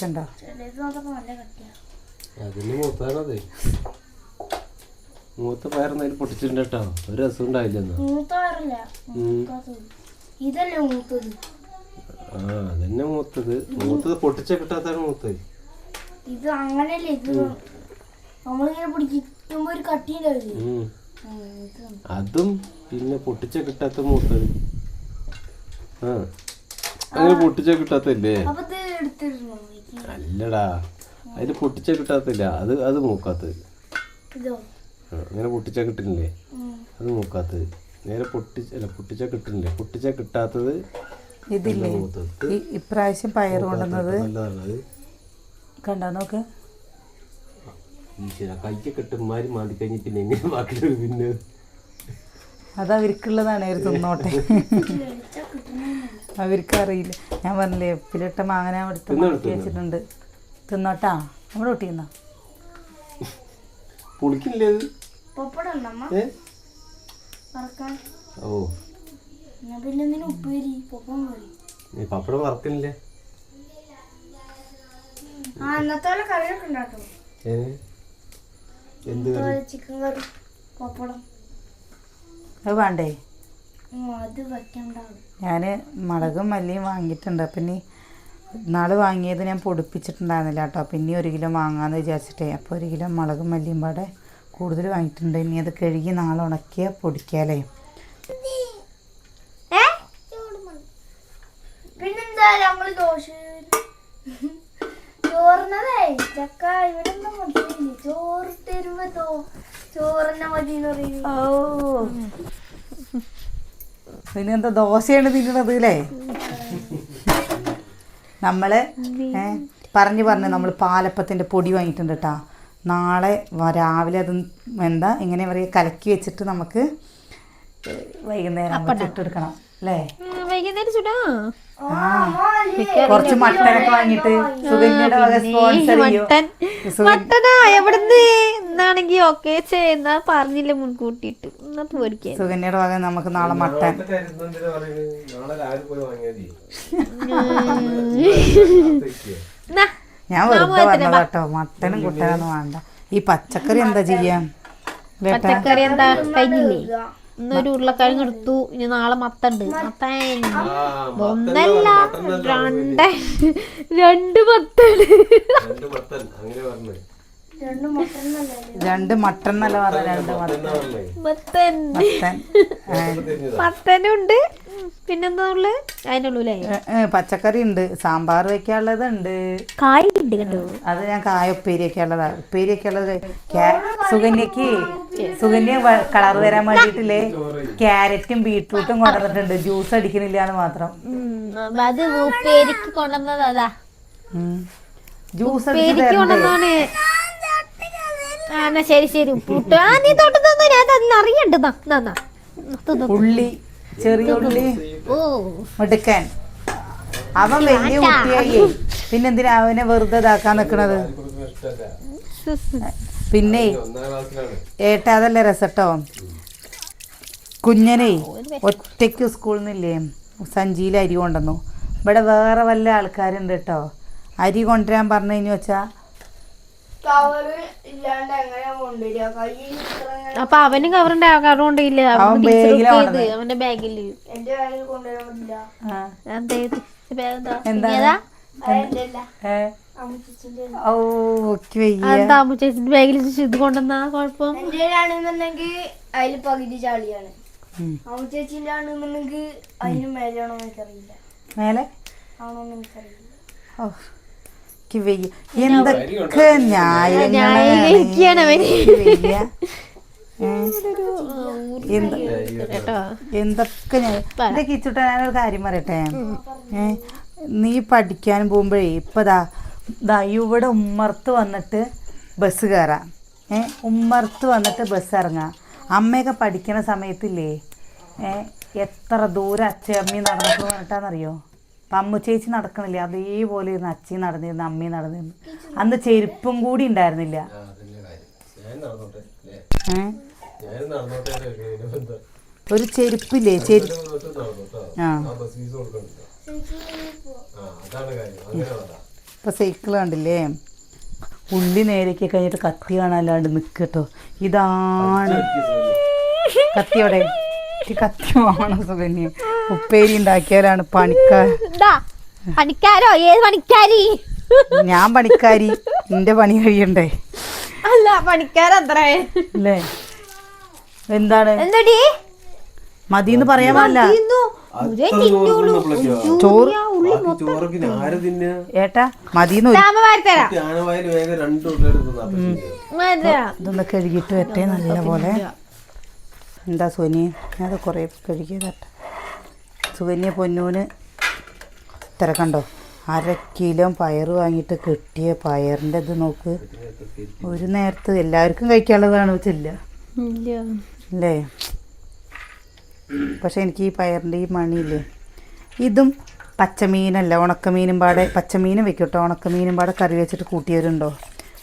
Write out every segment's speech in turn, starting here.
കണ്ടോ? ചിലത് നല്ല കട്ടിയാ അതിന് മൂത്താണതേ. മൂത്ത പയറെന്നാലും പൊട്ടിച്ചിട്ടുണ്ട് കേട്ടോ ഒരു രസം ഉണ്ടായില്ലെന്നാ? ഇതല്ലേ മൂത്തത്? ആ അതന്നെ മൂത്തത്. മൂത്തത് പൊട്ടിച്ച കിട്ടാത്താണ് മൂത്തത്. ഇത് അങ്ങനെയല്ലേ? ഇത് നമ്മളിങ്ങനെ പിടിക്കുമ്പോ ഒരു കട്ടി ഉണ്ടാവില്ലേ ഉം. ഉം, ഇത്. അതും പിന്നെ പൊട്ടിച്ച കിട്ടാത്ത മൂത്തത്. ആ. അങ്ങനെ പൊട്ടിച്ച കിട്ടാത്തല്ലേ അപ്പൊ ഇത് എടുത്തിരുന്നു. അല്ലടാ. അതിൽ പൊട്ടിച്ച കിട്ടാത്തില്ല. അത് അത് മൂക്കാത്തത് അങ്ങനെ പൊട്ടിച്ച കിട്ടില്ലേ? അത് മൂക്കാത്തത് നേരെ പൊട്ടി അല്ല പൊട്ടിച്ച കിട്ടുന്നില്ലേ പൊട്ടിച്ച കിട്ടാത്തത് ഇതില്ലേ? ഇപ്രാവശ്യം പയർ കൊണ്ടുവന്നത്? കണ്ടോ? നോക്ക്. കൈക്ക് കൈക്കൊക്കെ മാതി കഴിഞ്ഞ് പിന്നെ എങ്ങനെ ബാക്കിയുള്ളത് പിന്നെ അത് അവർക്കുള്ളതാണ്. അവർ തിന്നോട്ടെ. അവർക്ക് അറിയില്ല. ഞാൻ പറഞ്ഞില്ലേ ഉപ്പിലിട്ട മാങ്ങന എടുത്ത് മാറ്റി വെച്ചിട്ടുണ്ട്. തിന്നോട്ടാ? നമ്മുടെ കുട്ടി തിന്നോ? പുളിക്കില്ലേ ഓ. പപ്പടം വറക്കണില്ലേ എന്ത് ചിക്കൻ കറി പപ്പടം. അത് വേണ്ടേ? ഞാൻ മുളകും മല്ലിയും വാങ്ങിയിട്ടുണ്ട്. അപ്പം ഇനി നാളെ വാങ്ങിയത് ഞാൻ പൊടിപ്പിച്ചിട്ടുണ്ടായിരുന്നില്ല കേട്ടോ. പിന്നെ ഒരു കിലോ വാങ്ങാമെന്ന് വിചാരിച്ചിട്ടേ. അപ്പോൾ ഒരു കിലോ മുളകും മല്ലിയും പാടെ കൂടുതൽ വാങ്ങിയിട്ടുണ്ട്. ഇനി അത് കഴുകി നാളെ ഉണക്കിയ പൊടിക്കാലേ. പിന്നെന്താ നമ്മൾ ദോശ ചോറിനതേ ചക്ക ഇവിടെ ചോറ് തരുമ്പോ ചോറിനെ മതി എന്ന് പറയുന്നത് പിന്നെ എന്താ ദോശയാണ് തിന്നണത് അല്ലേ? നമ്മൾ ഏ പറഞ്ഞു പറഞ്ഞു നമ്മൾ പാലപ്പത്തിന്റെ പൊടി വാങ്ങിയിട്ടുണ്ട് കേട്ടോ നാളെ രാവിലെ അത് എന്താ ഇങ്ങനെ പറയുക കലക്കി വെച്ചിട്ട് നമുക്ക് വൈകുന്നേരം ഇട്ടെടുക്കണം അല്ലേ? വൈകുന്നേരം ചുടാ ആ കുറച്ച് മട്ടനൊക്കെ വാങ്ങിട്ട് സുകന്യയുടെ വക സ്പോൺസർ ചെയ്യും. മട്ടൻ. മട്ടനാ എവിടുന്ന്? എന്നാണെങ്കി ഓക്കെ എന്നാ പറഞ്ഞില്ല മുൻകൂട്ടിട്ട് എന്നാ പോരിക്കാൻ സുകന്യയുടെ വക നമുക്ക് നാളെ മട്ടൻ. ഞാൻ വെറുതെ പറഞ്ഞതാ കേട്ടോ. മട്ടനും കുട്ടനൊന്നും വേണ്ട. ഈ പച്ചക്കറി എന്താ ചെയ്യാം പച്ചക്കറി എന്താ? കഴിഞ്ഞില്ലേ? ഇന്നൊരു ഉരുളക്കിഴങ്ങ് എടുത്തു. ഇനി നാളെ മത്തണ്ട്. മത്തൻ. ഒന്നല്ല രണ്ട് രണ്ട് മത്തൻ. രണ്ട് മട്ടൻ നല്ല പറഞ്ഞ രണ്ട് മട്ടൻ. മത്തൻ മത്തനുണ്ട് പിന്നെന്താ ഉള്ളത് ഏ, പച്ചക്കറി ഉണ്ട്. സാമ്പാർ വെക്കാനുള്ളത് ഉണ്ട് കായ് ഉണ്ട് കണ്ടോ അത് ഞാൻ കായ ഉപ്പേരി ഒക്കെ ഉള്ളതാ ഉപ്പേരി ഒക്കെ ഉള്ളത് സുഗന്യക്ക് സുകന്യക്ക് സുകന്യ കളർ തരാൻ വേണ്ടിയിട്ടില്ലേ? ക്യാരറ്റും ബീട്രൂട്ടും കൊണ്ടുവന്നിട്ടുണ്ട്. ജ്യൂസ് അടിക്കണില്ല എന്ന് മാത്രം അത് ഉപ്പേരിക്ക് കൊണ്ടുവന്നതാ. ജ്യൂസ് ആ എന്നാ ശരി ശരി. ഉപ്പിട്ട് ആ നീ തൊട്ട് തന്നു ഞാൻ അതിൽ അറിയണ്ട്. ഉള്ളി ചെറിയ ഉള്ളി ഓ. മിടുക്കൻ. അവൻ വലിയ കുട്ടിയായി പിന്നെന്തിനാ അവനെ വെറുതെ ഇതാക്കാൻ നിക്കണത്? പിന്നെ ഏട്ട അതല്ലേ രസട്ടോ? കുഞ്ഞനെ ഒറ്റയ്ക്ക് സ്കൂളിൽ നിന്നില്ലേ? സഞ്ചിയിൽ അരി കൊണ്ടുവന്നു. ഇവിടെ വേറെ വല്ല ആൾക്കാരുണ്ട് കേട്ടോ. അരി കൊണ്ടുവരാൻ പറഞ്ഞു കഴിഞ്ഞു വെച്ചാ അപ്പൊ അവനും കവറിന്റെ കവർ കൊണ്ടില്ല. അവന്റെ ബാഗിൽ അമ്മച്ചേച്ചിന്റെ ബാഗിൽ ഇത് കൊണ്ടുവന്നാ കുഴപ്പം? എന്റെ ആണെന്നുണ്ടെങ്കിൽ അതിൽ പകുതി ചാളിയാണ്. അമ്മച്ചേച്ചിന്റെ ആണെന്നുണ്ടെങ്കിൽ അതിന് മേലെയാണോ എനിക്കറിയില്ല. മേലെ? ആണോന്ന് എനിക്കറിയില്ല. ഓ എനിക്ക് വയ്യ എന്തൊക്കെ ന്യായങ്ങളാണ് എന്തൊക്കെ ഞാൻ എന്റെ കിച്ചുട്ട ഞാനൊരു കാര്യം പറയട്ടെ. നീ പഠിക്കാൻ പോകുമ്പോഴേ ഇപ്പൊ ദാ ഇവിടെ ഉമ്മർത്ത് വന്നിട്ട് ബസ് കയറാം ഏ ഉമ്മർത്ത് വന്നിട്ട് ബസ് ഇറങ്ങാം. അമ്മയൊക്കെ പഠിക്കണ സമയത്തില്ലേ? ഏ എത്ര ദൂരം അച്ഛയമ്മി നടന്നിട്ട് പറഞ്ഞിട്ടാന്നറിയോ അപ്പം അമ്മ ചേച്ചി നടക്കണില്ല? അതേപോലെ ഇരുന്ന് അച്ഛൻ നടന്നിരുന്നു അമ്മയും നടന്നിരുന്നു. അന്ന് ചെരുപ്പും കൂടി ഉണ്ടായിരുന്നില്ല. ആ, കാര്യം. ഞാൻ നടന്നോട്ടെ അല്ലേ? ഞാൻ നടന്നോട്ടെ അല്ലേ? ഒരു ചെരുപ്പില്ലേ? ചെരു ഒരു ദിവസം നടന്നു കേട്ടോ. ആ. ഇപ്പൊ സൈക്കിൾ കണ്ടില്ലേ? ഉള്ളി നേരേക്ക് കഴിഞ്ഞിട്ട് കത്തി കാണാല്ലാണ്ട് നിൽക്കട്ടോ ഇതാണ്. കത്തിയോടെ കത്തി വേണം സുകന്യ ഉപ്പേരി ഉണ്ടാക്കിയാലാണ് പണിക്കാർ പണിക്കാരോ? ഏത് പണിക്കാരി? ഞാൻ പണിക്കാരി. നിന്റെ പണി കഴിയണ്ടേ. അല്ല പണിക്കാരത്രേ അല്ലേ? എന്താണ്? എന്തടി? മതിന്ന് പറയാൻ പാടില്ല. ചോറ്? ചോറൊക്കെ ആര് തിന്നാ? ഏട്ടാ മതിന്ന്. ഇതൊന്ന് കഴുകിട്ട് വരട്ടെ നല്ല പോലെ. എന്താ സോനി? അത് കൊറേ കഴുകിയതട്ടെ സുകന്യ പൊന്നൂന് തിരക്കണ്ടോ അര കിലോ പയർ വാങ്ങിയിട്ട് കിട്ടിയ പയറിന്റെ ഇത് നോക്ക്. ഒരു നേരത്ത് എല്ലാവർക്കും കഴിക്കാനുള്ളതാണ് വെച്ചില്ല. അല്ലേ പക്ഷെ എനിക്ക് ഈ പയറിന്റെ ഈ മണിയില്ലേ? ഇതും പച്ചമീനല്ല ഉണക്കമീനും പാടെ പച്ചമീനും വെക്കട്ടോ? ഉണക്കമീനും പാടെ കറി വെച്ചിട്ട് കൂട്ടിയവരുണ്ടോ?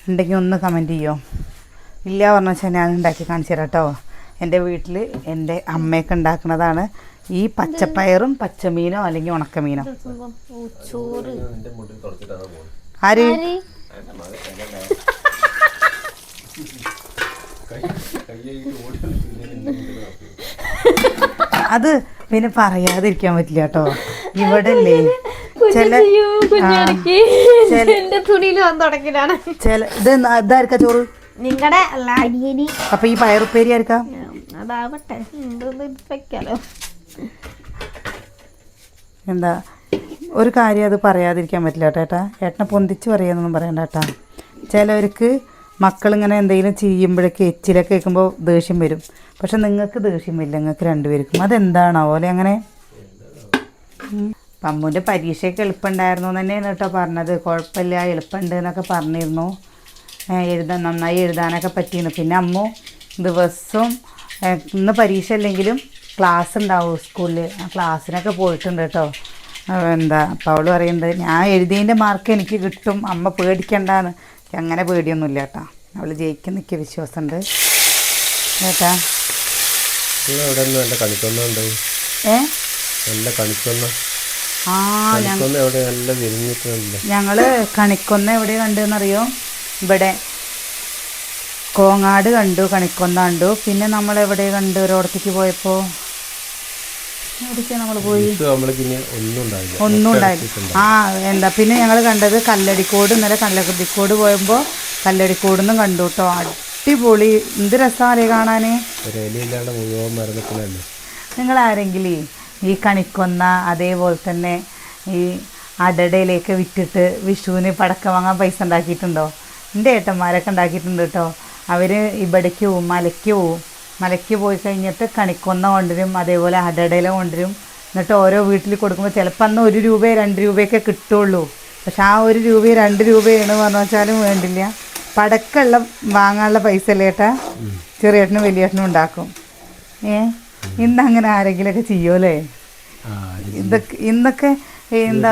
ഉണ്ടെങ്കിൽ ഒന്ന് കമന്റ് ചെയ്യോ? ഇല്ല പറഞ്ഞാൽ ഞാൻ ഉണ്ടാക്കി കാണിച്ചു തരാം കേട്ടോ. എന്റെ വീട്ടിൽ എന്റെ അമ്മയൊക്കെ ഉണ്ടാക്കുന്നതാണ്. ഈ പച്ചപ്പയറും പച്ചമീനോ അല്ലെങ്കിൽ ഉണക്കമീനോ. ചോറ് ആര്? അത് പിന്നെ പറയാതിരിക്കാൻ പറ്റില്ല കേട്ടോ. ഇവിടെ അല്ലേ ചില ചില- ഇത് ഇതായിരിക്കാം ചോറ്? നിങ്ങളുടെ അപ്പൊ ഈ പയറുപ്പേരി ആയിരിക്കാം? അതാവട്ടെ. വെക്കാലോ. എന്താ ഒരു കാര്യം അത് പറയാതിരിക്കാൻ പറ്റില്ല കേട്ടോ ഏട്ടാ. ഏട്ടനെ പൊന്തിച്ച് പറയാന്നൊന്നും പറയണ്ട കേട്ടാ. ചിലവർക്ക് മക്കളിങ്ങനെ എന്തെങ്കിലും ചെയ്യുമ്പോഴൊക്കെ എച്ചിലൊക്കെ കേൾക്കുമ്പോൾ ദേഷ്യം വരും. പക്ഷെ നിങ്ങൾക്ക് ദേഷ്യം വരില്ല നിങ്ങൾക്ക് രണ്ടുപേർക്കും. അതെന്താണ് അല്ലെ അങ്ങനെ? ഉം. പമ്മുന്റെ പരീക്ഷയൊക്കെ എളുപ്പമുണ്ടായിരുന്നു എന്ന് തന്നെയാണ് കേട്ടോ പറഞ്ഞത്. കുഴപ്പമില്ല എളുപ്പമുണ്ട് എന്നൊക്കെ പറഞ്ഞിരുന്നു എഴുതാൻ നന്നായി എഴുതാനൊക്കെ പറ്റിയിരുന്നു. പിന്നെ അമ്മു ദിവസവും ഇന്ന് പരീക്ഷ അല്ലെങ്കിലും ക്ലാസ് ഉണ്ടാവും സ്കൂളിൽ ആ ക്ലാസ്സിനൊക്കെ പോയിട്ടുണ്ട് കേട്ടോ. എന്താ അപ്പോൾ അവൾ പറയുന്നത് ഞാൻ എഴുതിയതിന്റെ മാർക്ക് എനിക്ക് കിട്ടും. അമ്മ പേടിക്കണ്ടാന്ന്. അങ്ങനെ പേടിയൊന്നുമില്ല കേട്ടോ. അവൾ ജയിക്കുന്ന എനിക്ക് വിശ്വാസമുണ്ട്. കേട്ടാ? ഏ? നല്ല കണിക്കൊന്ന. ആ ഞങ്ങൾ കണിക്കൊന്ന എവിടെ? കണ്ടെന്നറിയോ ഇവിടെ കോങ്ങാട് കണ്ടു കണിക്കൊന്ന കണ്ടു പിന്നെ നമ്മൾ എവിടെ കണ്ടു? ഒരിടത്തേക്ക് പോയപ്പോൾ നമ്മൾ പോയി? ഒന്നും ഉണ്ടായില്ല. ആ എന്താ പിന്നെ ഞങ്ങൾ കണ്ടത് കല്ലടിക്കോട്. ഇന്നലെ കല്ലടിക്കോട് പോയപ്പോൾ കല്ലടിക്കോട് നിന്നും കണ്ടു കേട്ടോ അടിപൊളി. എന്ത് രസമല്ലേ കാണാൻ നിങ്ങൾ ആരെങ്കിലും ഈ കണിക്കൊന്ന അതേപോലെ തന്നെ ഈ അടടയിലേക്ക് വിറ്റിട്ട് വിഷുവിന് പടക്കം വാങ്ങാൻ പൈസ ഉണ്ടാക്കിയിട്ടുണ്ടോ? എന്റെ ഏട്ടന്മാരൊക്കെ ഉണ്ടാക്കിയിട്ടുണ്ട് കേട്ടോ അവർ ഇവിടേക്ക് പോവും മലയ്ക്ക് പോവും. മലയ്ക്ക് പോയി കഴിഞ്ഞിട്ട് കണിക്കൊന്ന കൊണ്ടുവരും അതേപോലെ അടടയില കൊണ്ടുവരും. എന്നിട്ട് ഓരോ വീട്ടിൽ കൊടുക്കുമ്പോൾ ചിലപ്പോൾ അന്ന് ഒരു രൂപയെ രണ്ട് രൂപയൊക്കെ കിട്ടുള്ളൂ. പക്ഷെ ആ ഒരു രൂപയെ രണ്ട് രൂപയാണ് പറഞ്ഞു വെച്ചാലും വേണ്ടില്ല. പടക്കമുള്ള വാങ്ങാനുള്ള പൈസ അല്ലേ ഏട്ടാ ചെറിയേട്ടനും വലിയേട്ടനും ഉണ്ടാക്കും. ഏ? ഇന്ന് അങ്ങനെ ആരെങ്കിലൊക്കെ ചെയ്യുമല്ലേ ഇതൊക്കെ ഇന്നൊക്കെ എന്താ?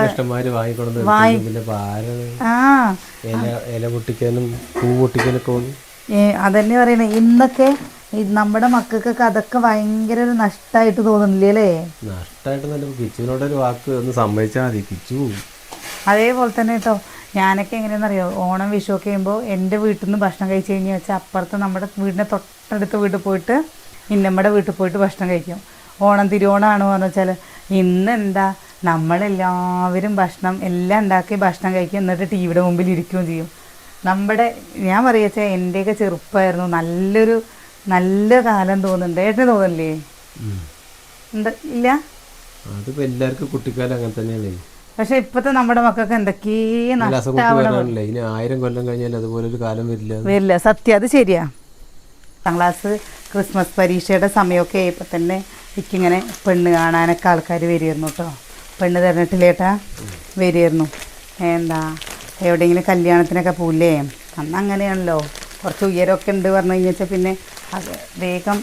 വാങ്ങിക്കൊണ്ടു ആ. ഇല പൊട്ടിക്കാനും പൂ പൊട്ടിക്കാനൊക്കെ അതന്നെ പറയണേ ഇന്നൊക്കെ ഈ നമ്മുടെ മക്കൾക്കൊക്കെ അതൊക്കെ ഭയങ്കര ഒരു നഷ്ടമായിട്ട് തോന്നുന്നില്ലേ അല്ലേ? നഷ്ടമായിട്ട് കിച്ചുവിനോട് ഒരു വാക്ക് ഒന്ന് സമ്മതിച്ചാൽ മതി. കിച്ചു. അതേപോലെ തന്നെ കേട്ടോ ഞാനൊക്കെ എങ്ങനെയാണെന്നറിയോ ഓണം വിഷു ഒക്കെ ചെയ്യുമ്പോൾ എന്റെ വീട്ടിൽ നിന്ന് ഭക്ഷണം കഴിച്ച് കഴിഞ്ഞ് വെച്ചാൽ അപ്പുറത്ത് നമ്മുടെ വീടിന്റെ തൊട്ടടുത്ത വീട്ടിൽ പോയിട്ട് ഇന്നമ്മയുടെ വീട്ടിൽ പോയിട്ട് ഭക്ഷണം കഴിക്കും. ഓണം തിരുവോണമാണോ എന്ന് വെച്ചാൽ ഇന്ന് എന്താ നമ്മളെല്ലാവരും ഭക്ഷണം എല്ലാം ഉണ്ടാക്കി ഭക്ഷണം കഴിക്കും. എന്നിട്ട് ടി വിയുടെ മുമ്പിൽ ഇരിക്കുകയും ചെയ്യും. നമ്മുടെ ഞാൻ പറയുക എന്റെയൊക്കെ ചെറുപ്പമായിരുന്നു നല്ലൊരു നല്ല കാലം തോന്നുന്നുണ്ട്. ഏട്ടന് തോന്നല്ലേ എന്താ ഇല്ല? അതിപ്പോ എല്ലാവർക്കും കുട്ടിക്കാലം അങ്ങനെ തന്നെയാണ്. പക്ഷെ ഇപ്പത്തെ നമ്മുടെ മക്കൾക്ക് എന്തൊക്കെ നല്ല അസുഖം നഷ്ടമാവണം ഇനി ആയിരം കൊല്ലം കഴിഞ്ഞാൽ അതുപോലെ ഒരു കാലം വരില്ല. വരില്ല. സത്യം അത് ശരിയാ. പത്താം ക്ലാസ് ക്രിസ്മസ് പരീക്ഷയുടെ സമയമൊക്കെ ആയപ്പോൾ തന്നെ എനിക്കിങ്ങനെ പെണ്ണ് കാണാനൊക്കെ ആൾക്കാർ വരുമായിരുന്നു കേട്ടോ. പെണ്ണ് തിരഞ്ഞിട്ടില്ലേട്ടാ വരുമായിരുന്നു എന്താ? എവിടെയെങ്കിലും കല്യാണത്തിനൊക്കെ പോകില്ലേ അന്ന് അങ്ങനെയാണല്ലോ കുറച്ച് ഉയരമൊക്കെ ഉണ്ട് പറഞ്ഞു കഴിഞ്ഞാൽ പിന്നെ അത് വേഗം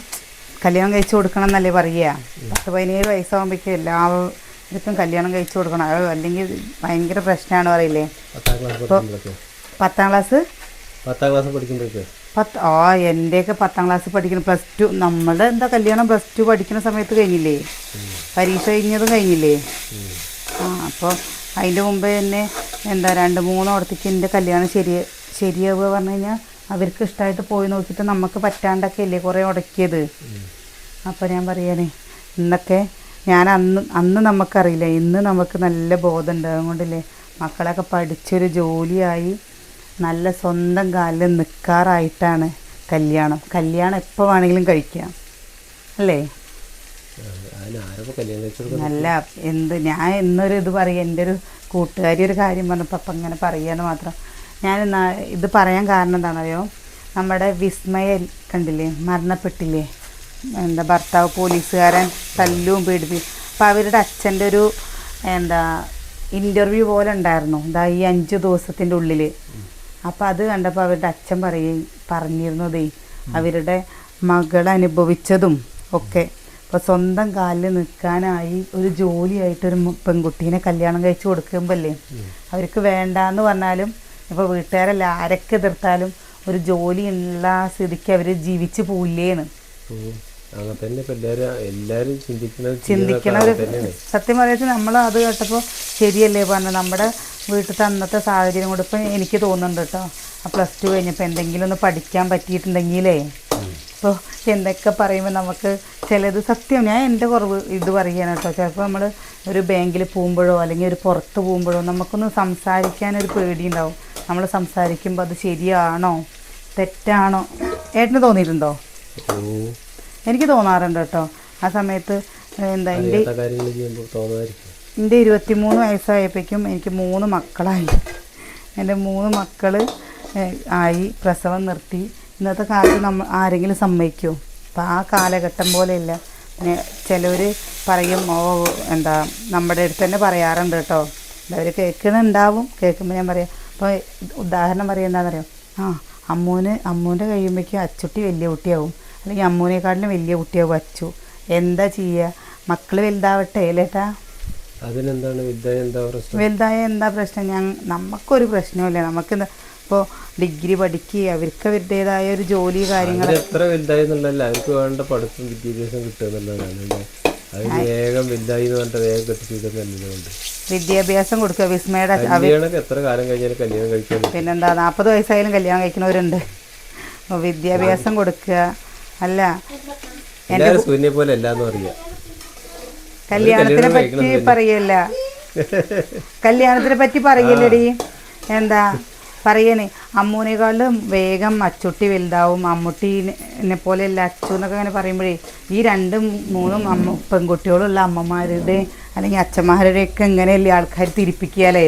കല്യാണം കഴിച്ചു കൊടുക്കണം എന്നല്ലേ പറയുക പത്ത് പതിനേഴ് വയസ്സാകുമ്പോഴേക്കും എല്ലാവർക്കും കല്യാണം കഴിച്ചു കൊടുക്കണം. അത് അല്ലെങ്കിൽ ഭയങ്കര പ്രശ്നമാണ് പറയില്ലേ? പത്താം ക്ലാസ് പത്താം ക്ലാസ്? പത്താം ക്ലാസ് പഠിക്കുമ്പോഴൊക്കെ. പത്ത് ആ എന്റെയൊക്കെ പത്താം ക്ലാസ് പഠിക്കുന്ന പ്ലസ് ടു നമ്മുടെ എന്താ കല്യാണം പ്ലസ് ടു പഠിക്കുന്ന സമയത്ത് കഴിഞ്ഞില്ലേ? പരീക്ഷ കഴിഞ്ഞതും കഴിഞ്ഞില്ലേ? ആ അപ്പോൾ അതിന്റെ മുമ്പേ തന്നെ എന്താ രണ്ട് മൂന്നോടത്തേക്ക് എന്റെ കല്യാണം ശരി ശരിയാവുക പറഞ്ഞു കഴിഞ്ഞാൽ അവർക്ക് ഇഷ്ടമായിട്ട് പോയി നോക്കിയിട്ട് നമുക്ക് പറ്റാണ്ടൊക്കെ അല്ലേ കുറേ ഉടക്കിയത്. അപ്പോൾ ഞാൻ പറയാനേ ഇന്നൊക്കെ ഞാൻ അന്ന് അന്ന് നമുക്കറിയില്ല ഇന്ന് നമുക്ക് നല്ല ബോധം ഉണ്ട്. അതുകൊണ്ടല്ലേ മക്കളൊക്കെ പഠിച്ചൊരു ജോലിയായി നല്ല സ്വന്തം കാലിൽ നിൽക്കാറായിട്ടാണ് കല്യാണം. കല്യാണം എപ്പോൾ വേണമെങ്കിലും കഴിക്കാം. അല്ലേ അതിന് ആരപ്പോൾ കല്യാണം കഴിച്ചെടുക്കുന്നത് നല്ല എന്ത് ഞാൻ എന്നൊരു ഇത് പറയും. എന്റെ ഒരു കൂട്ടുകാരി ഒരു കാര്യം പറഞ്ഞപ്പോൾ അപ്പം ഇങ്ങനെ പറയാന്ന് മാത്രം. ഞാൻ ഇത് പറയാൻ കാരണം എന്താണെന്നറിയോ? നമ്മുടെ വിസ്മയ കണ്ടില്ലേ? മരണപ്പെട്ടില്ലേ? എന്താ ഭർത്താവ് പോലീസുകാരൻ തല്ലും പേടിപ്പി അപ്പം അവരുടെ അച്ഛന്റെ ഒരു എന്താ ഇന്റർവ്യൂ പോലെ ഉണ്ടായിരുന്നു. ഇതാ ഈ അഞ്ച് ദിവസത്തിന്റെ ഉള്ളിൽ അപ്പം അത് കണ്ടപ്പോൾ അവരുടെ അച്ഛൻ പറയും പറഞ്ഞിരുന്നതേ അവരുടെ മകൾ അനുഭവിച്ചതും ഒക്കെ. ഇപ്പോൾ സ്വന്തം കാലിൽ നിൽക്കാനായി ഒരു ജോലിയായിട്ട് ഒരു പെൺകുട്ടീനെ കല്യാണം കഴിച്ചു കൊടുക്കുമ്പോഴല്ലേ അവർക്ക് വേണ്ടാന്ന് പറഞ്ഞാലും ഇപ്പോൾ വീട്ടുകാരല്ല ആരൊക്കെ എതിർത്താലും ഒരു ജോലി ഉള്ള സ്ഥിതിക്ക് അവർ ജീവിച്ച് പോയില്ലേന്ന് ചിന്തിക്കണ ഒരു സത്യം പറയാച്ച നമ്മൾ അത് കേട്ടപ്പോൾ ശരിയല്ലേ പറഞ്ഞു നമ്മുടെ വീട്ടിലത്തെ അന്നത്തെ സാഹചര്യം കൂടെ ഇപ്പം എനിക്ക് തോന്നുന്നുണ്ട് കേട്ടോ ആ പ്ലസ് ടു കഴിഞ്ഞപ്പോൾ എന്തെങ്കിലും ഒന്ന് പഠിക്കാൻ പറ്റിയിട്ടുണ്ടെങ്കിലേ ഇപ്പോൾ എന്തൊക്കെ പറയുമ്പോൾ നമുക്ക് ചിലത് സത്യം ഞാൻ എന്റെ കുറവ് ഇത് പറയുകയാണ് കേട്ടോ. ചിലപ്പോൾ നമ്മൾ ഒരു ബാങ്കിൽ പോകുമ്പോഴോ അല്ലെങ്കിൽ ഒരു പുറത്ത് പോകുമ്പോഴോ നമുക്കൊന്ന് സംസാരിക്കാനൊരു പേടിയുണ്ടാവും. നമ്മൾ സംസാരിക്കുമ്പോൾ അത് ശരിയാണോ? തെറ്റാണോ? ഏട്ടന് തോന്നിയിട്ടുണ്ടോ? എനിക്ക് തോന്നാറുണ്ട് കേട്ടോ. ആ സമയത്ത് എന്താ എന്റെ എന്റെ ഇരുപത്തിമൂന്ന് വയസ്സായപ്പോഴേക്കും എനിക്ക് മൂന്ന് മക്കളായി. എന്റെ മൂന്ന് മക്കൾ ആയി പ്രസവം നിർത്തി. ഇന്നത്തെ കാലത്ത് നമ്മൾ ആരെങ്കിലും സമ്മതിക്കുമോ അപ്പോൾ ആ കാലഘട്ടം പോലെയല്ല. പിന്നെ ചിലർ പറയും ഓ എന്താ നമ്മുടെ അടുത്ത് തന്നെ പറയാറുണ്ട് കേട്ടോ. അവർ കേൾക്കുന്നുണ്ടാവും. കേൾക്കുമ്പോൾ ഞാൻ പറയാം അപ്പോൾ ഉദാഹരണം പറയുക എന്താണെന്നറിയോ ആ അമ്മൂന് അമ്മൂന്റെ കഴിയുമ്പോഴേക്കും അച്ചുട്ടി വലിയ കുട്ടിയാവും. അല്ലെങ്കിൽ അമ്മൂനേക്കാട്ടിലും വലിയ കുട്ടിയാവും അച്ചു. എന്താ ചെയ്യുക മക്കൾ വലുതാവട്ടെ അല്ലേട്ടാ അതിനെന്താണ്? വലുതായ എന്താ പ്രശ്നം? വലുതായ എന്താ പ്രശ്നം? ഞാൻ നമുക്കൊരു പ്രശ്നമില്ല നമുക്ക് ഇപ്പോൾ ഡിഗ്രി പഠിക്കുക അവർക്ക് അവരുടേതായ ഒരു ജോലി കാര്യങ്ങൾ എത്ര വലുതായി എന്നുള്ളതല്ല. അവർക്ക് വേണ്ട പഠിത്തം വിദ്യാഭ്യാസം കിട്ടുക വേഗം വലുതായി എന്ന് പറഞ്ഞിട്ട് വേഗം കെട്ടിച്ചിടുന്നുണ്ട് വിദ്യാഭ്യാസം കൊടുക്കുക. വിസ്മയുടെ എത്ര കാലം കല്യാണം? പിന്നെന്താ നാൽപ്പത് വയസ്സായാലും കല്യാണം കഴിക്കുന്നവരുണ്ട്. വിദ്യാഭ്യാസം കൊടുക്കുക. അല്ല എന്റെ സൂര്യനെ പോലെ അല്ലാന്ന് പറയാ. കല്യാണത്തിനെ കല്യാണം പറ്റി പറയല്ല. കല്യാണത്തിനെ പറ്റി പറയില്ലടി. എന്താ പറയണേ അമ്മൂനേക്കാളും വേഗം അച്ചുട്ടി വലുതാവും. അമ്മുട്ടീനെ പോലെയല്ല അച്ചു എന്നൊക്കെ അങ്ങനെ പറയുമ്പോഴേ ഈ രണ്ടും മൂന്നും അമ്മ പെൺകുട്ടികളുള്ള അമ്മമാരുടെ അല്ലെങ്കിൽ അച്ഛന്മാരുടെയൊക്കെ ഇങ്ങനെയല്ലേ ആൾക്കാർ തിരിപ്പിക്കുകയല്ലേ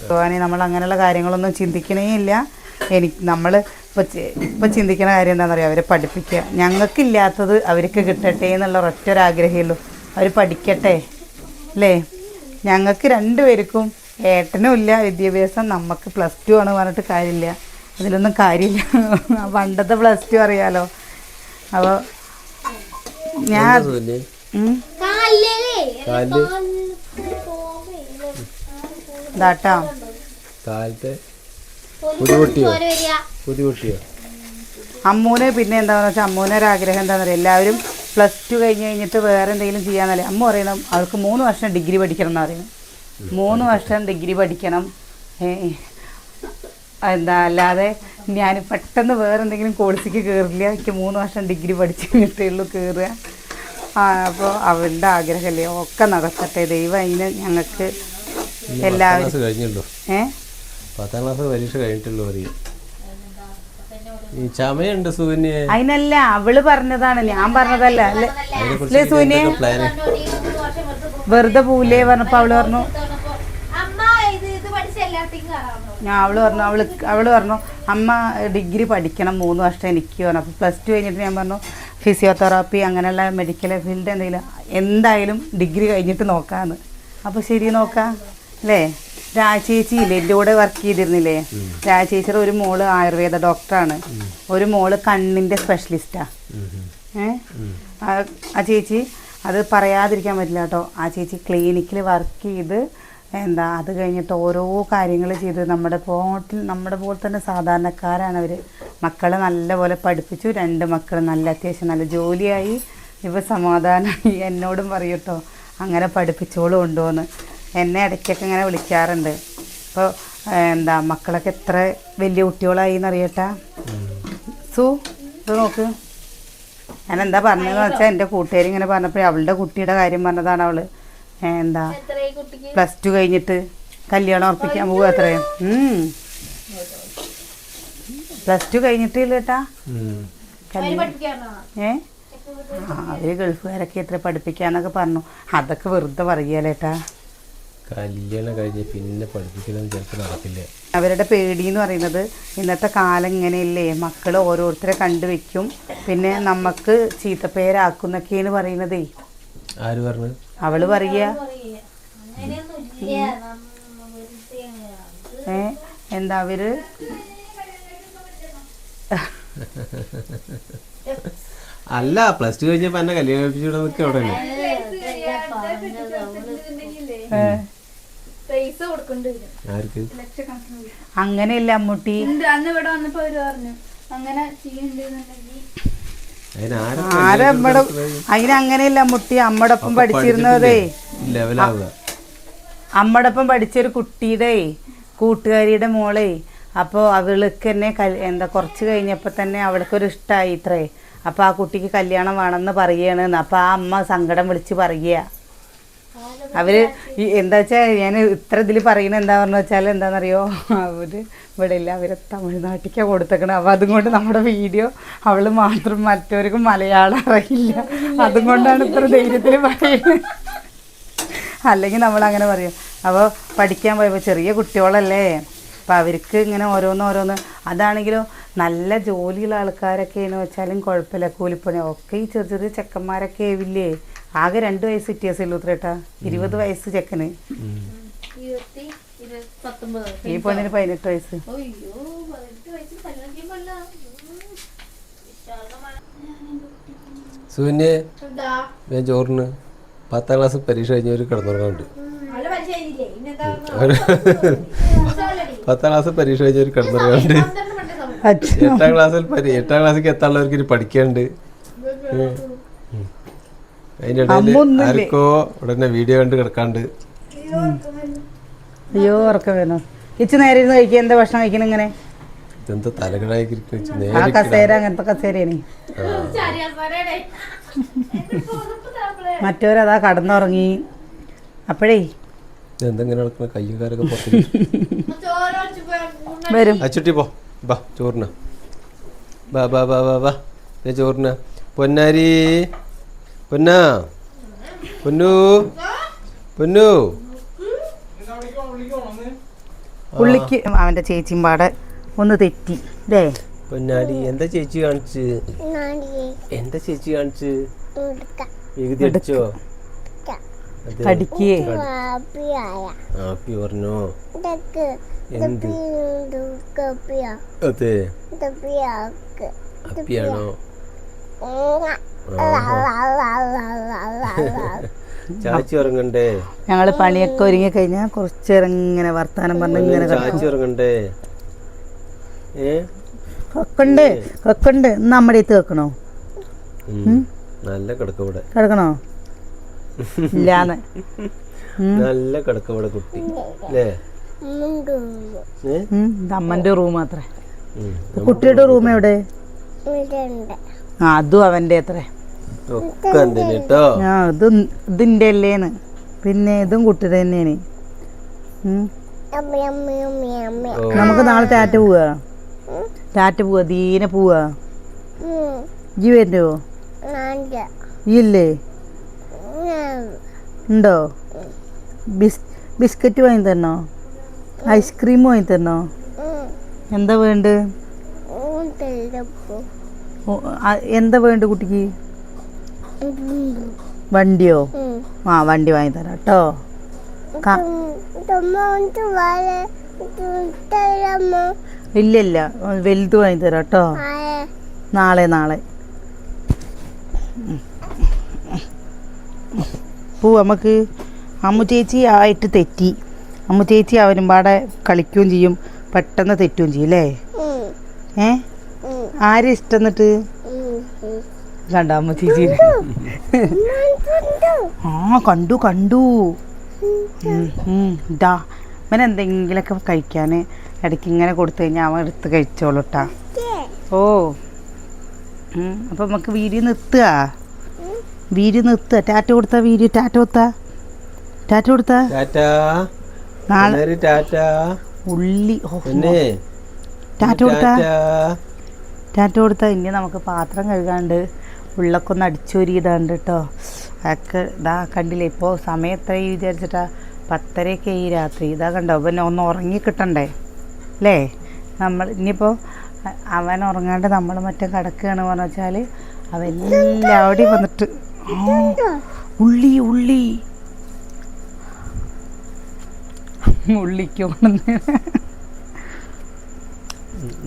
ഭഗവാനെ നമ്മൾ അങ്ങനെയുള്ള കാര്യങ്ങളൊന്നും ചിന്തിക്കണേ ഇല്ല. എനിക്ക് നമ്മൾ ഇപ്പോൾ ഇപ്പോൾ ചിന്തിക്കുന്ന കാര്യം എന്താണെന്ന് പറയുക അവരെ പഠിപ്പിക്കുക. ഞങ്ങൾക്കില്ലാത്തത് അവർക്ക് കിട്ടട്ടെ എന്നുള്ള ഒരൊറ്റ ഒരാഗ്രഹമേ ഉള്ളൂ. അവർ പഠിക്കട്ടെ അല്ലേ? ഞങ്ങൾക്ക് രണ്ടുപേർക്കും ഏട്ടനും ഇല്ല വിദ്യാഭ്യാസം നമുക്ക് പ്ലസ് ടു ആണ് പറഞ്ഞിട്ട് കാര്യമില്ല. അതിലൊന്നും കാര്യമില്ല. പണ്ടത്തെ പ്ലസ് ടു അറിയാലോ. അപ്പോൾ ഞാൻ ഇതാട്ടോ. കാലത്തെ അമ്മൂന് പിന്നെ എന്താണെന്ന് വെച്ചാൽ അമ്മൂനെ ഒരു ആഗ്രഹം എന്താണെന്ന് അറിയാം എല്ലാവരും പ്ലസ് ടു കഴിഞ്ഞ് കഴിഞ്ഞിട്ട് വേറെ എന്തെങ്കിലും ചെയ്യാന്നല്ലേ? അമ്മ പറയുന്നത് അവൾക്ക് മൂന്ന് വർഷം ഡിഗ്രി പഠിക്കണം എന്ന് മൂന്ന് വർഷം ഡിഗ്രി പഠിക്കണം. എന്താ അല്ലാതെ ഞാൻ പെട്ടെന്ന് വേറെ എന്തെങ്കിലും കോഴ്സിക്ക് കയറില്ല എനിക്ക് മൂന്ന് വർഷം ഡിഗ്രി പഠിച്ചു കിട്ടുള്ളൂ കയറുക ആ അപ്പോൾ അവളുടെ ആഗ്രഹമല്ലേ. ഒക്കെ നടക്കട്ടെ. ദൈവം അതിന് ഞങ്ങൾക്ക് എല്ലാവരും ക്ലാസ് കഴിഞ്ഞുള്ളൂ ഏ? പത്താം ക്ലാസ് പരീക്ഷ കഴിഞ്ഞിട്ടുള്ളൂ അറിയാം ചമയുണ്ട് സൂന്യ അതിനല്ല അവൾ പറഞ്ഞതാണ്. ഞാൻ പറഞ്ഞതല്ല. അല്ലേ? സൂന്യെ വെറുതെ പോവില്ലേ പറഞ്ഞപ്പോ അവൾ പറഞ്ഞു ഞാൻ അവൾ പറഞ്ഞു അവൾ അവൾ പറഞ്ഞു അമ്മ ഡിഗ്രി പഠിക്കണം മൂന്ന് വർഷം എനിക്ക് പറഞ്ഞു അപ്പോൾ പ്ലസ് ടു കഴിഞ്ഞിട്ട് ഞാൻ പറഞ്ഞു ഫിസിയോതെറാപ്പി അങ്ങനെയുള്ള മെഡിക്കൽ ഫീൽഡ് എന്തെങ്കിലും എന്തായാലും ഡിഗ്രി കഴിഞ്ഞിട്ട് നോക്കാന്ന്. അപ്പോൾ ശരി നോക്കാം അല്ലേ? രാജേച്ചി ഇല്ലേ എന്റെ കൂടെ വർക്ക് ചെയ്തിരുന്നില്ലേ? രാജേച്ചിയുടെ ഒരു മോൾ ആയുർവേദ ഡോക്ടറാണ് ഒരു മോൾ കണ്ണിന്റെ സ്പെഷ്യലിസ്റ്റാ ഏ? ആ ചേച്ചി അത് പറയാതിരിക്കാൻ പറ്റില്ല കേട്ടോ. ആ ചേച്ചി ക്ലിനിക്കിൽ വർക്ക് ചെയ്ത് എന്താ അത് കഴിഞ്ഞിട്ട് ഓരോ കാര്യങ്ങൾ ചെയ്ത് നമ്മുടെ പോട്ടിൽ നമ്മുടെ പോലെ തന്നെ സാധാരണക്കാരാണ് അവർ മക്കളെ നല്ലപോലെ പഠിപ്പിച്ചു. രണ്ട് മക്കൾ നല്ല അത്യാവശ്യം നല്ല ജോലിയായി. ഇവ സമാധാനമായി എന്നോടും പറയും കേട്ടോ അങ്ങനെ പഠിപ്പിച്ചോളും ഉണ്ടോയെന്ന് എന്നെ ഇടയ്ക്കൊക്കെ ഇങ്ങനെ വിളിക്കാറുണ്ട്. അപ്പോൾ എന്താ മക്കളൊക്കെ എത്ര വലിയ കുട്ടികളായി എന്നറിയട്ടാ? സു ഇത് നോക്ക്. ഞാൻ എന്താ പറഞ്ഞതെന്ന് വെച്ചാൽ എന്റെ കൂട്ടുകാരി ഇങ്ങനെ പറഞ്ഞപ്പോൾ അവളുടെ കുട്ടിയുടെ കാര്യം പറഞ്ഞതാണ് അവൾ. എന്താ? പ്ലസ് ടു കഴിഞ്ഞിട്ട് കല്യാണം ഉറപ്പിക്കാൻ പോകുക അത്രയും പ്ലസ് ടു കഴിഞ്ഞിട്ടില്ല കേട്ടാ. ഏ? അവർ ഗൾഫുകാരൊക്കെ എത്ര പഠിപ്പിക്കാന്നൊക്കെ പറഞ്ഞു. അതൊക്കെ വെറുതെ പറയലേട്ടാ കല്യാണം കഴിഞ്ഞ് പിന്നെ പഠിപ്പിക്കലൊന്നും ചിലപ്പോൾ നടക്കില്ല അവരുടെ പേടി എന്ന് പറയുന്നത് ഇന്നത്തെ കാലം ഇങ്ങനെയല്ലേ മക്കൾ ഓരോരുത്തരെ കണ്ടുവെക്കും പിന്നെ നമുക്ക് ചീത്തപ്പേരാക്കുന്നൊക്കെയാണ് പറയുന്നതേ ആര് പറഞ്ഞു അവൾ പറയുക ഏ എന്താ അവർ അല്ല പ്ലസ് ടു കഴിഞ്ഞപ്പോൾ എന്നെ കല്യാണം കഴിപ്പിച്ചു തന്നെ ഏ, പൈസ കൊടുക്കേണ്ടി വരും ആർക്ക് ലക്ഷക്കണക്കിന് വരും. അങ്ങനെയല്ല അമ്മൂട്ടി. അന്ന് ഇവിടെ വന്നപ്പോ അവർ പറഞ്ഞു അങ്ങനെ ചെയ്യുന്നുണ്ടെന്നുണ്ടെങ്കിൽ അതിനാരാ ആരാ അമ്മടെ അതിനങ്ങനെയല്ല അമ്മൂട്ടി. അമ്മയുടെ ഒപ്പം പഠിച്ചിരുന്നതേ. അമ്മടൊപ്പം പഠിച്ചൊരു കുട്ടിയുടെ കൂട്ടുകാരിയുടെ മോളെ. അപ്പോൾ അവൾക്ക് തന്നെ എന്താ കുറച്ച് കഴിഞ്ഞപ്പോൾ തന്നെ അവൾക്കൊരു ഇഷ്ടമായി ഇത്രേ. അപ്പോൾ ആ കുട്ടിക്ക് കല്യാണം വേണമെന്ന് പറയുകയാണ് അപ്പോൾ ആ അമ്മ സങ്കടം വിളിച്ച് പറയുക. അവർ ഈ എന്താ വെച്ചാൽ ഞാൻ ഇത്ര ഇതിൽ പറയുന്നത് എന്താണെന്ന് വെച്ചാൽ എന്താണെന്നറിയോ അവർ ഇവിടെ ഇല്ല. അവരെ തമിഴ്നാട്ടിലേക്കാണ് കൊടുത്തേക്കണത് അപ്പോൾ അതും കൊണ്ട് നമ്മുടെ വീഡിയോ അവൾ മാത്രം മറ്റവർക്കും മലയാളം അറിയില്ല. അതും കൊണ്ടാണ് ഇത്ര ധൈര്യത്തിൽ പറയുന്നത്. അല്ലെങ്കിൽ നമ്മൾ അങ്ങനെ പറയും. അപ്പോൾ പഠിക്കാൻ പോയപ്പോൾ ചെറിയ കുട്ടികളല്ലേ? അപ്പോൾ അവർക്ക് ഇങ്ങനെ ഓരോന്ന് ഓരോന്ന്. അതാണെങ്കിലോ നല്ല ജോലിയുള്ള ആൾക്കാരൊക്കെ എന്ന് വെച്ചാലും കുഴപ്പമില്ല. കൂലിപ്പണി ഒക്കെ ഈ ചെറിയ ചെറിയ ചെക്കന്മാരൊക്കെ ആവില്ലേ ആകെ രണ്ട് വയസ്സ് വ്യത്യാസമല്ലോ ഉത്രേട്ടാ? ഇരുപത് വയസ്സ് ചെക്കന്. ഈ പെണ്ണിന് പതിനെട്ട് വയസ്സ്. സൂന്യ ഞാൻ ചോറിന് പത്താം ക്ലാസ് പരീക്ഷ കഴിഞ്ഞവർ കിടന്നുറങ്ങാണ്ട് പത്താം ക്ലാസ് പരീക്ഷ കഴിഞ്ഞവർ കിടന്നുറങ്ങാണ്ട് എട്ടാം ക്ലാസ്സിൽ എട്ടാം ക്ലാസ്സിൽ എത്താനുള്ളവർക്ക് ഇനി പഠിക്കാണ്ട്. അതിന്റെ ഇടയിൽ ആർക്കോ ഉടനെ വീഡിയോ കണ്ട് കിടക്കാണ്ട്. അയ്യോ ഉറക്കം വരുന്നു. ഇച്ച് നേരെ ഇരുന്ന് കഴിക്കുക എന്താ ഭക്ഷണം കഴിക്കണം ഇങ്ങനെ? ഇതെന്താ ആ കസേര അങ്ങനത്തെ കസേരയാണ്. മറ്റവരതാ കടന്നുറങ്ങി. അപ്പോഴേ. എന്തെങ്ങനെ വരും. അച്ചുട്ടി പോ. ബാ ചോറിന. ബാ ബാ ബാ ബാ ബാ. ദേ ചോറിന. പൊന്നാരി. പൊന്നാ? പൊന്നു? പൊന്നു? പുള്ളിക്ക് അവന്റെ ചേച്ചിയും പാടെ ഒന്ന് തെറ്റി അല്ലേ പൊന്നാടി എന്താ ചേച്ചി കാണിച്ച്? എന്താ ചേച്ചി കാണിച്ച്? എഴുതി അടിച്ചോ? അതെ. പറഞ്ഞോ? എന്ത്? ചാച്ചി ഉറങ്ങണ്ടേ? ഞങ്ങൾ പണിയൊക്കെ ഒരുങ്ങി കഴിഞ്ഞാൽ കുറച്ച് ഇങ്ങനെ വർത്താനം പറഞ്ഞ് ഇങ്ങനെ ചാച്ചി ഉറങ്ങണ്ടേ? ഏ? വെക്കണ്ട് വെക്കണ്ട് നമ്മുടെ ഇത് വെക്കണോ? നല്ല കിടക്ക കിടക്കണോ? ഇല്ലാന്ന്. നല്ല കിടക്കവിടെ കുട്ടി. അല്ലേ ഇത് റൂം മാത്രേ. കുട്ടിയുടെ റൂം എവിടെ? ആ അതും അവന്റെ അത്രേ. ആ ഇത് ഇതിന്റെ അല്ലേന്ന്. പിന്നെ ഇതും കുട്ടിയുടെ തന്നെയാണ്. നമുക്ക് നാളെ ടാറ്റ പോവാ? ടാറ്റ പോവാ? ദീനെ പോവാ? ജി വരുമോ ഇല്ലേ? ഉണ്ടോ? ബിസ് ബിസ്ക്കറ്റ് വാങ്ങി തരണോ? ഐസ്ക്രീം വാങ്ങി തരണോ? എന്താ വേണ്ട എന്താ വേണ്ട കുട്ടിക്ക്? വണ്ടിയോ? ആ വണ്ടി വാങ്ങി തരാം കേട്ടോ ഇല്ല ഇല്ല വലുത് വാങ്ങി തരാം കേട്ടോ നാളെ നാളെ. പൂ നമുക്ക് അമ്മു ചേച്ചി ആയിട്ട് തെറ്റി. അമ്മു ചേച്ചി അവരും പാടെ കളിക്കുകയും ചെയ്യും പെട്ടെന്ന് തെറ്റുകയും ചെയ്യും അല്ലേ? ഏ? ആരും ഇഷ്ടം എന്നിട്ട് രണ്ടാമത്തെ ചേച്ചി ആ കണ്ടു കണ്ടു. ഡാ ഇതാ. അവൻ എന്തെങ്കിലുമൊക്കെ കഴിക്കാൻ ഇടയ്ക്ക് ഇങ്ങനെ കൊടുത്തു കഴിഞ്ഞാൽ അവൻ എടുത്ത് കഴിച്ചോളൂ കേട്ടാ ഓ. ഉം, അപ്പം നമുക്ക് വീഡിയോ നിർത്തുക. വീഡിയോ നിർത്തുക. ടാറ്റ കൊടുത്താ വീഡിയോ? ടാറ്റ കൊടുത്താ? ടാറ്റ കൊടുത്താ? ടാറ്റാ. നാളെ ടാറ്റാ? ഉള്ളി. ടാറ്റ കൊടുത്താ? ടാറ്റാ കൊടുത്താൽ ഇനി നമുക്ക് പാത്രം കഴുകാണ്ട് ഉള്ളൊക്കെ ഒന്ന് അടിച്ചൊരിയിടാണ്ട് കേട്ടോ അതൊക്കെ ഇതാ കണ്ടില്ലേ ഇപ്പോൾ സമയം എത്രയായി വിചാരിച്ചിട്ടാ? പത്തരയൊക്കെ ഈ രാത്രി. ഇതാ കണ്ടോ പിന്നെ ഒന്ന് ഉറങ്ങി കിട്ടണ്ടേ? അല്ലേ? നമ്മൾ ഇനിയിപ്പോൾ അവൻ ഉറങ്ങാണ്ട് നമ്മൾ മറ്റേ കിടക്കുകയാണ് പറഞ്ഞു വെച്ചാൽ അവൻ എല്ലാവിടെയും വന്നിട്ട് ഉള്ളി ഉള്ളി. ഉള്ളിക്കോണെന്ന്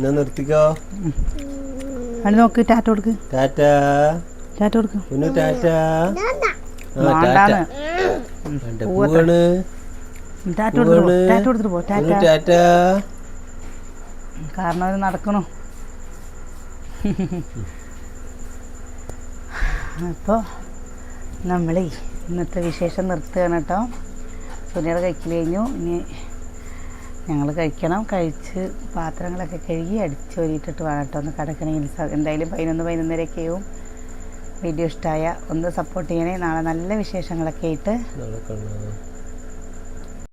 ഞാൻ നിർത്തിക്കോ. അത് നോക്ക് ടാറ്റ കൊടുക്ക്. ടാറ്റ. ടാറ്റ കൊടുക്ക്. പിന്നെ ടാറ്റാ. ടാറ്റ. ടാറ്റ കൊടുത്തിട്ട് പോ പോവാണ്. ടാറ്റ ടാറ്റ. കാരണം അത് നടക്കണു. അപ്പോൾ നമ്മളേ ഇന്നത്തെ വിശേഷം നിർത്തുകയാണ് കേട്ടോ. സുനിയുടെ കഴിക്കൽ കഴിഞ്ഞു. ഇനി ഞങ്ങൾ കഴിക്കണം. കഴിച്ച് പാത്രങ്ങളൊക്കെ കഴുകി അടിച്ചോരിയിട്ടിട്ട് വേണം കേട്ടോ ഒന്ന് കിടക്കണമെങ്കിൽ എന്തായാലും പതിനൊന്ന് പതിനൊന്നരയൊക്കെയാവും വീഡിയോ ഇഷ്ടമായ ഒന്ന് സപ്പോർട്ട് ചെയ്യണേ. നാളെ നല്ല വിശേഷങ്ങളൊക്കെ ആയിട്ട്